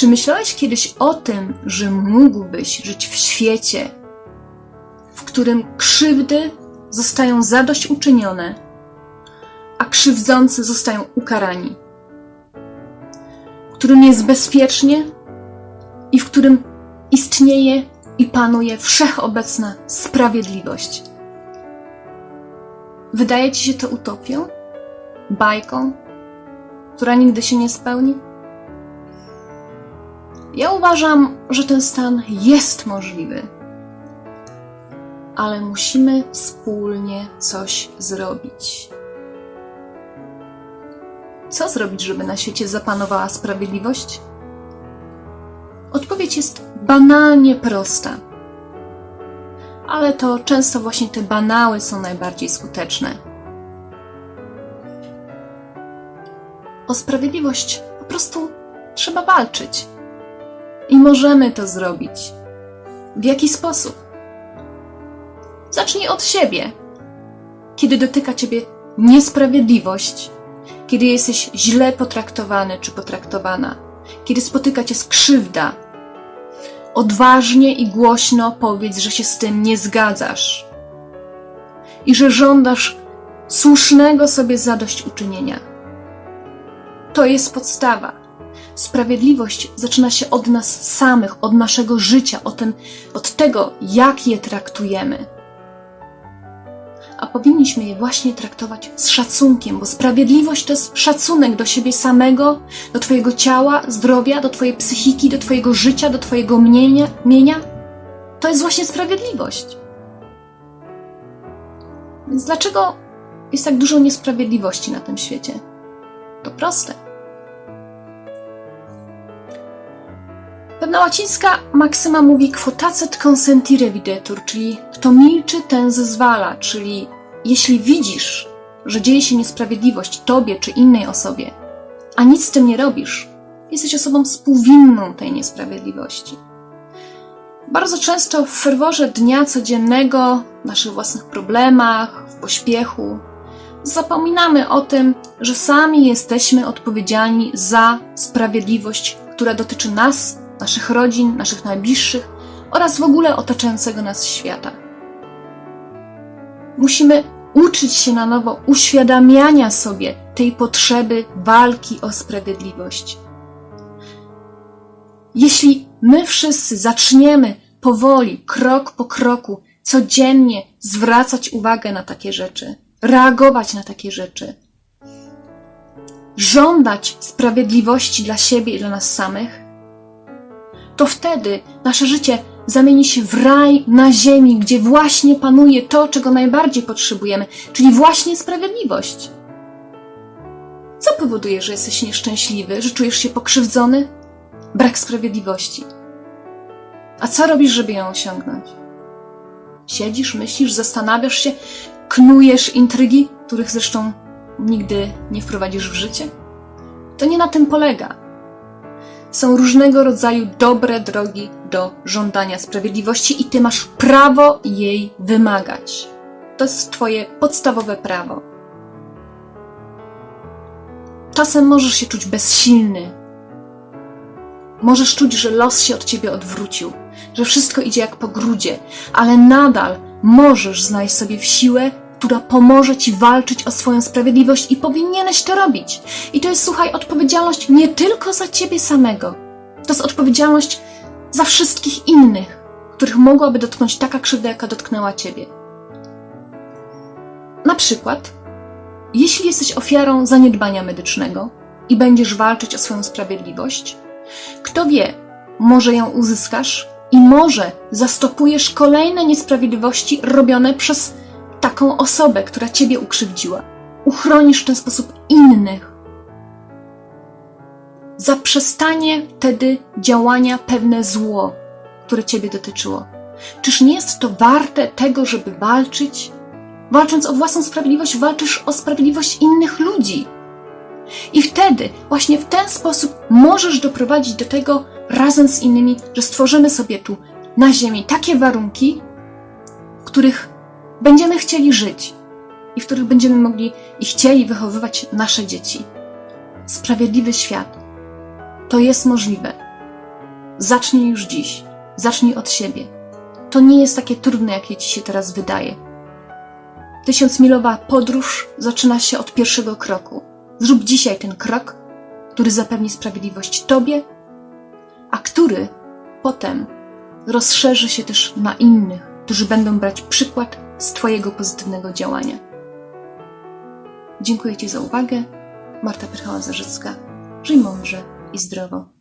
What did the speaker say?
Czy myślałeś kiedyś o tym, że mógłbyś żyć w świecie, w którym krzywdy zostają zadośćuczynione, a krzywdzący zostają ukarani? W którym jest bezpiecznie i w którym istnieje i panuje wszechobecna sprawiedliwość. Wydaje ci się to utopią? Bajką, która nigdy się nie spełni? Ja uważam, że ten stan jest możliwy, ale musimy wspólnie coś zrobić. Co zrobić, żeby na świecie zapanowała sprawiedliwość? Odpowiedź jest banalnie prosta. Ale to często właśnie te banały są najbardziej skuteczne. O sprawiedliwość po prostu trzeba walczyć. I możemy to zrobić. W jaki sposób? Zacznij od siebie. Kiedy dotyka ciebie niesprawiedliwość, kiedy jesteś źle potraktowany czy potraktowana, kiedy spotyka cię skrzywda, odważnie i głośno powiedz, że się z tym nie zgadzasz i że żądasz słusznego sobie zadośćuczynienia. To jest podstawa. Sprawiedliwość zaczyna się od nas samych, od naszego życia, od, tym, od tego, jak je traktujemy. A powinniśmy je właśnie traktować z szacunkiem, bo sprawiedliwość to jest szacunek do siebie samego, do Twojego ciała, zdrowia, do Twojej psychiki, do Twojego życia, do Twojego mienia. mienia. To jest właśnie sprawiedliwość. Więc dlaczego jest tak dużo niesprawiedliwości na tym świecie? To proste. Pewna łacińska maksyma mówi quotacet consentire videtur, czyli kto milczy, ten zezwala, czyli jeśli widzisz, że dzieje się niesprawiedliwość tobie czy innej osobie, a nic z tym nie robisz, jesteś osobą współwinną tej niesprawiedliwości. Bardzo często w ferworze dnia codziennego, w naszych własnych problemach, w pośpiechu, zapominamy o tym, że sami jesteśmy odpowiedzialni za sprawiedliwość, która dotyczy nas naszych rodzin, naszych najbliższych oraz w ogóle otaczającego nas świata. Musimy uczyć się na nowo uświadamiania sobie tej potrzeby walki o sprawiedliwość. Jeśli my wszyscy zaczniemy powoli, krok po kroku, codziennie zwracać uwagę na takie rzeczy, reagować na takie rzeczy, żądać sprawiedliwości dla siebie i dla nas samych, to wtedy nasze życie zamieni się w raj na ziemi, gdzie właśnie panuje to, czego najbardziej potrzebujemy, czyli właśnie sprawiedliwość. Co powoduje, że jesteś nieszczęśliwy, że czujesz się pokrzywdzony? Brak sprawiedliwości. A co robisz, żeby ją osiągnąć? Siedzisz, myślisz, zastanawiasz się, knujesz intrygi, których zresztą nigdy nie wprowadzisz w życie? To nie na tym polega są różnego rodzaju dobre drogi do żądania sprawiedliwości i ty masz prawo jej wymagać. To jest twoje podstawowe prawo. Czasem możesz się czuć bezsilny. Możesz czuć, że los się od ciebie odwrócił, że wszystko idzie jak po grudzie, ale nadal możesz znaleźć sobie w siłę która pomoże ci walczyć o swoją sprawiedliwość i powinieneś to robić. I to jest, słuchaj, odpowiedzialność nie tylko za ciebie samego. To jest odpowiedzialność za wszystkich innych, których mogłaby dotknąć taka krzywda, jaka dotknęła ciebie. Na przykład, jeśli jesteś ofiarą zaniedbania medycznego i będziesz walczyć o swoją sprawiedliwość, kto wie, może ją uzyskasz i może zastopujesz kolejne niesprawiedliwości robione przez taką osobę, która ciebie ukrzywdziła. Uchronisz w ten sposób innych. Zaprzestanie wtedy działania pewne zło, które ciebie dotyczyło. Czyż nie jest to warte tego, żeby walczyć? Walcząc o własną sprawiedliwość, walczysz o sprawiedliwość innych ludzi. I wtedy, właśnie w ten sposób, możesz doprowadzić do tego razem z innymi, że stworzymy sobie tu na Ziemi takie warunki, w których będziemy chcieli żyć i w których będziemy mogli i chcieli wychowywać nasze dzieci. Sprawiedliwy świat. To jest możliwe. Zacznij już dziś. Zacznij od siebie. To nie jest takie trudne, jakie ci się teraz wydaje. Tysiącmilowa podróż zaczyna się od pierwszego kroku. Zrób dzisiaj ten krok, który zapewni sprawiedliwość Tobie, a który potem rozszerzy się też na innych, którzy będą brać przykład z Twojego pozytywnego działania. Dziękuję Ci za uwagę. Marta Pyrchała-Zarzycka. Żyj mądrze i zdrowo.